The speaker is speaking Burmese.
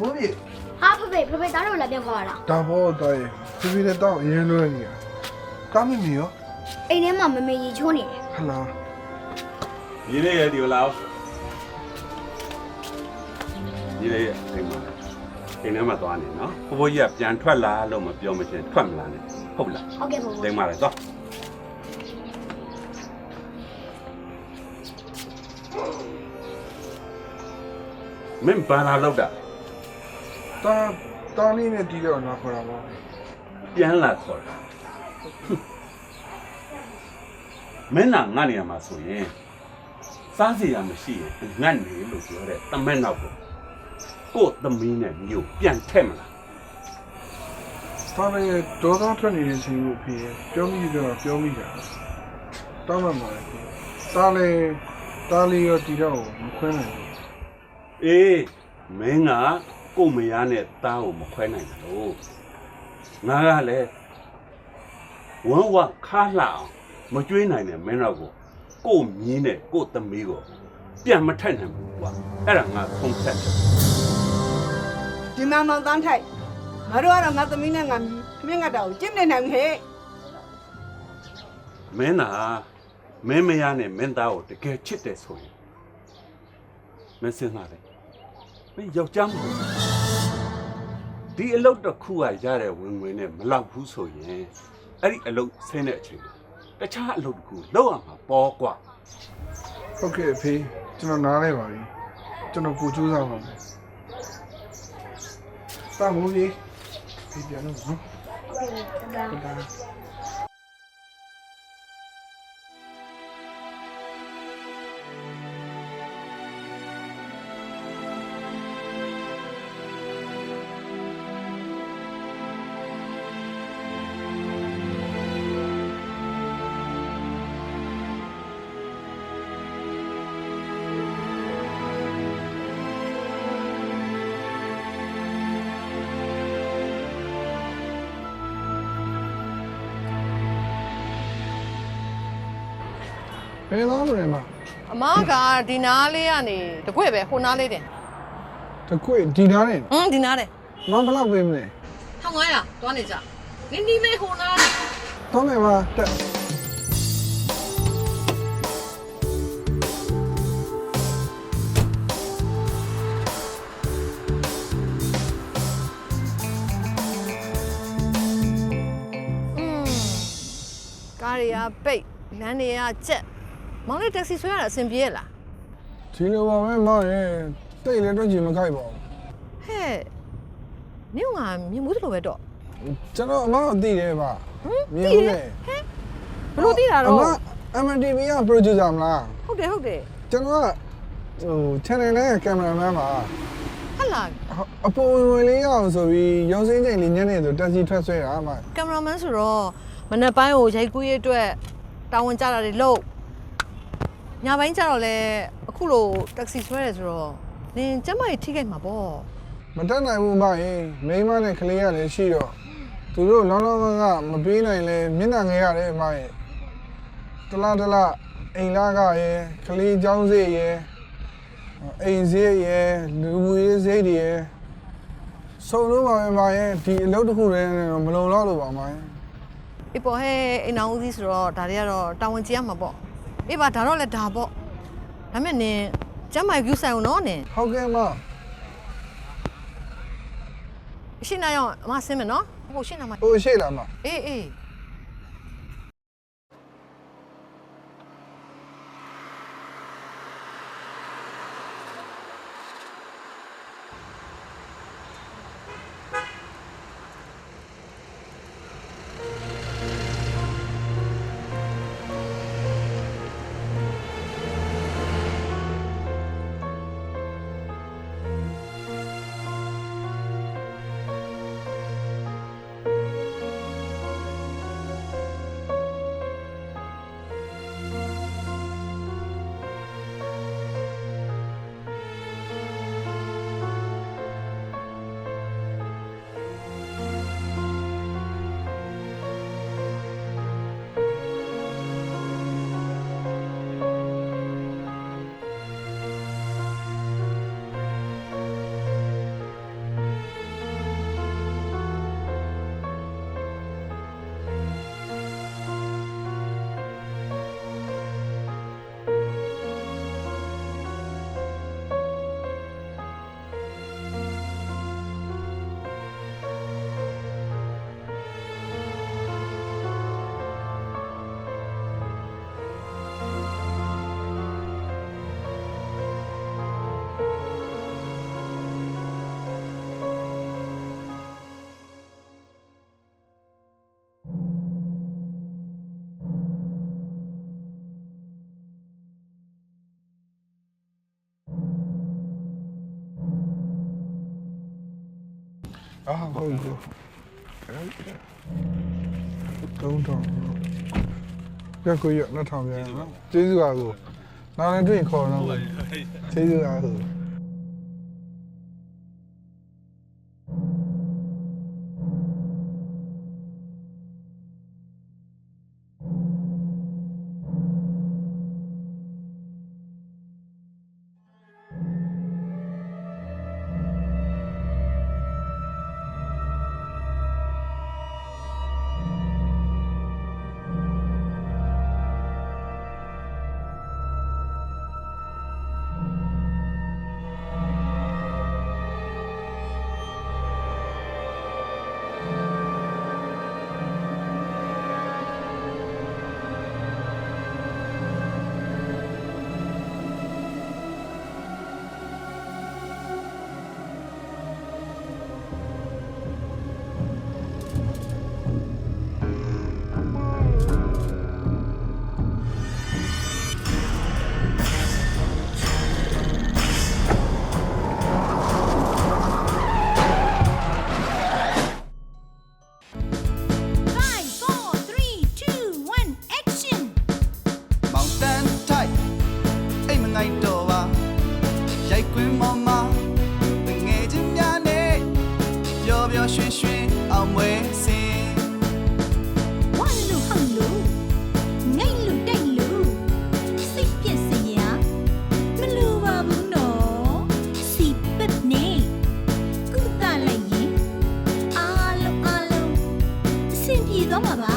မိုးပြေဟာဖေဖေဖေဖေသားတို့လည်းပြန်ခေါ်ရတာဒါဘောတော့ရေဖေဖေလည်းတော့အရင်လွှဲနေတာကားမမီရောအိမ်ထဲမှာမမေကြီးချိုးနေတယ်ဟလာညီလေးရဲ့ဒီကိုလာအောင်ညီလေးရဲ့အိမ်မှာအိမ်ထဲမှာသွားနေနော်ဘိုးဘိုးကြီးကပြန်ထွက်လာလို့မပြောမချင်းထွက်မလာနဲ့ဟုတ်လားဟုတ်ကဲ့ဖေဖေတိမ်မှာလေသွားမင်းဘာလာလောက်တာ တာတာလေးနဲ့တီးတော့နာခေါ်တာပေါ့ပြန်လာခေါ်တာမင်းနာငတ်နေရမှာဆိုရင်စားစီရမရှိရင်ငတ်နေလို့ပြောတဲ့တမက်နောက်ကိုကို့သမီးနဲ့မျိုးပြန်ထက်မလားတာလေးဒေါသထွက်နေတဲ့အချိန်ကိုဖေပြောမိတော့ပြောမိတာတောင်းမှမှာလေတာလေးတာလေးရောတီတော့မခွင်းနိုင်ဘူးအေးမင်းက ကို့မယားနဲ့တားကိုမခွဲနိုင်ဘူးငါကလည်းဝမ်းဝခါလှအောင်မကြွေးနိုင်တဲ့မင်းတော့ကိုကို့မြင်းနဲ့ကို့သမီးကိုပြန်မထက်နိုင်ဘူးကွာအဲ့ဒါငါဆုံးဖြတ်တယ်ဒီမှာမောင်တန်းထိုက်ငါတို့ကတော့ငါသမီးနဲ့ငါမင်းငါတောင်ကျင့်နေနိုင်ဟဲ့မင်းသာမင်းမယားနဲ့မင်းသားကိုတကယ်ချစ်တယ်ဆိုရင်မင်းစဉ်းစားတယ်မင်းယောက်ျားမဟုတ်ဘူး ဒီအလုပ်တစ်ခုကရတဲ့ဝင်ဝင်နဲ့မလောက်ဘူးဆိုရင်အဲ့ဒီအလုပ်ဆင်းတဲ့အချိန်မှာတခြားအလုပ်တစ်ခုလုပ်ရမှာပေါ့ကွာဟုတ်ကဲ့အဖေကျွန်တော်နားလဲပါပြီကျွန်တော်ကိုကြိုးစားပါမယ်တာမိုးကြီးဒီပြန်လို့နော်ဟုတ်ကဲ့တာ ဒါတာဘယ်တော့လဲမအမကဒီနားလေးကနေတကွပဲဟိုနားလေးတင်တကွေဒီနားနဲ့ဟွန်းဒီနားတယ်မဘလောက်ပေးမလဲ1500တွားနေကြနင်းဒီမေဟိုနားတော့မယ်ပါတက်อืมကားတွေကပိတ်လမ်းတွေကကျက် မောင်လေးတက္ကစီဆွဲရတာအဆင်ပြေရလားဒီလိုပါပဲမရဲ့တိတ်လည်းတော့ကြည့်မခိုက်ပါဘူးဟဲ့နင့်ကမြင်မှုသလိုပဲတော့ကျွန်တော်အမအသိတယ်ပါဟမ်မြင်သိဘူးတယ်လေဘလို့သိတာတော့အမ MTV က producer မလားဟုတ်တယ်ဟုတ်တယ်ကျွန်တော်ကဟို channel နဲ့ကင်မရာမန်ပါဟတ်လာအပေါ်ဝင်ဝင်လေးရအောင်ဆိုပြီးရုံးစင်းချိန်လေးညနေဆိုတက်စီထွက်ဆွဲတာအမကင်မရာမန်ဆိုတော့မနေ့ပိုင်းကိုရိုက်ကူးရေးအတွက်တာဝန်ကြတာတွေလုပ် ညပိုင်းကျတော့လဲအခုလိုတက္ကစီဆွဲတယ်ဆိုတော့နင်ကျမကြီးထိခိုက်မှာပေါ့ မတက်နိုင်ဘူးမရေမိန်းမနဲ့ကလေးကလည်းရှိတော့သူတို့လောလောကကမပေးနိုင်လဲမျက်နှာငယ်ရတယ်အမရေတလားတလားအိမ်လာကရေကလေးเจ้าစေးရေအိမ်စေးရေလူမှုရေးစေးတွေရေစုံလို့ပါပဲမရေဒီအလုပ်တစ်ခုတည်းနဲ့တော့မလုံလောက်လို့ပါမရေ အေးပေါ့ဟဲ့အိမ်အောင်ဦးစီးဆိုတော့ဒါတွေကတော့တာဝန်ကျရမှာပေါ့ အေးပါဒါတော့လည်းဒါပေါ့ဒါမဲ့နင်ကျမ်းမိုက်ကူးဆိုင်အောင်နော်နင်ဟုတ်ကဲ့မရှင်းနိုင်အောင်အမဆင်းမယ်နော်ဟိုရှင်းနိုင်မှာဟိုရှိလားမအေးအေး အာဟုတ်ပြီတုံးတော့ရကိုရနှစ်ထောင်ပြန်နော်ကျေးဇူးပါကိုနောက်လည်းတွေ့ရင်ခေါ်တော့မယ်ကျေးဇူးပါကို 要ရွှေရွှေအောင်မွေးစင်ဝါလူဟောင်းလူငိတ်လူတိုက်လူစိတ်ပြည့်စရာမလူပါဘူးနော်စိတ်ပက်နေကုသလိုက်ရင်အားလုံးအားလုံးအဆင်ပြေသွားမှာပါ